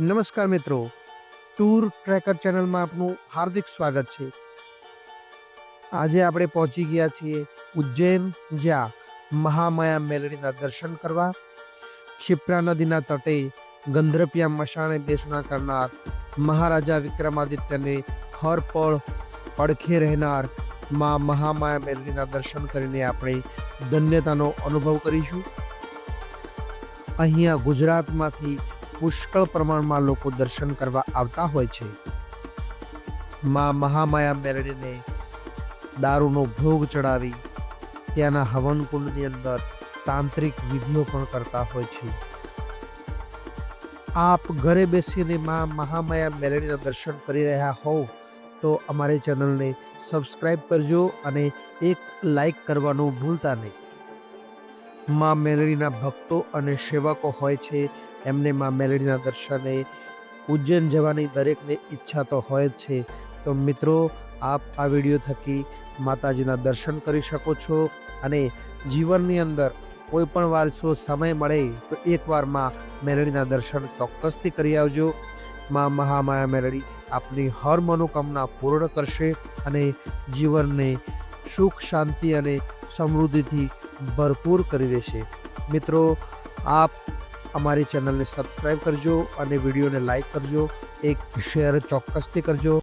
નમસ્કાર મિત્રો. Tour tracker ચેનલમાં આપનું હાર્દિક સ્વાગત છે. આજે આપણે પહોંચી ગયા છીએ ઉજ્જૈન, જ્યાં મહામાયા મેલડીના દર્શન કરવા. શિપ્રા નદીના તટે ગંધર્પિયા મશાણે બેસણા કરનાર મહારાજા વિક્રમાદિત્યને હર પળ પડખે રહેનારમાં મહામાયા મેલડીના દર્શન કરીને આપણે ધન્યતાનો અનુભવ કરીશું. અહીંયા ગુજરાતમાંથી પુષ્કળ પ્રમાણમાં લોકો દર્શન કરવા આવતા હોય છે. માં મહામાયા મેરડીને દારૂનો ભોગ ચડાવી ત્યાંના હવન કુંડની અંદર તાંત્રિક વિધિઓ પણ કરતા હોય છે. આપ ઘરે બેસીને માં મહામાયા મેલડીના દર્શન કરી રહ્યા હોવ તો અમારી ચેનલને સબસ્ક્રાઈબ કરજો અને એક લાઈક કરવાનું ભૂલતા નહીં. માં મેલડીના ભક્તો અને સેવકો હોય છે. એમને મા મેલડીના દર્શને ઉજ્જૈન જવાની દરેકને ઈચ્છા તો હોય જ છે. તો મિત્રો, આપ આ વીડિયો થકી માતાજીના દર્શન કરી શકો છો અને જીવનની અંદર કોઈ પણ વારસો સમય મળે તો એકવારમાં મેલડીના દર્શન ચોક્કસથી કરી આવજો. માં મહામાયા મેલડી આપની હર મનોકામના પૂર્ણ કરશે અને જીવનને સુખ, શાંતિ અને સમૃદ્ધિથી ભરપૂર કરી દેશે. મિત્રો, આપ અમારી ચેનલને સબસ્ક્રાઈબ કરજો અને વિડીયોને લાઈક કરજો. એક શેર ચોક્કસથી કરજો.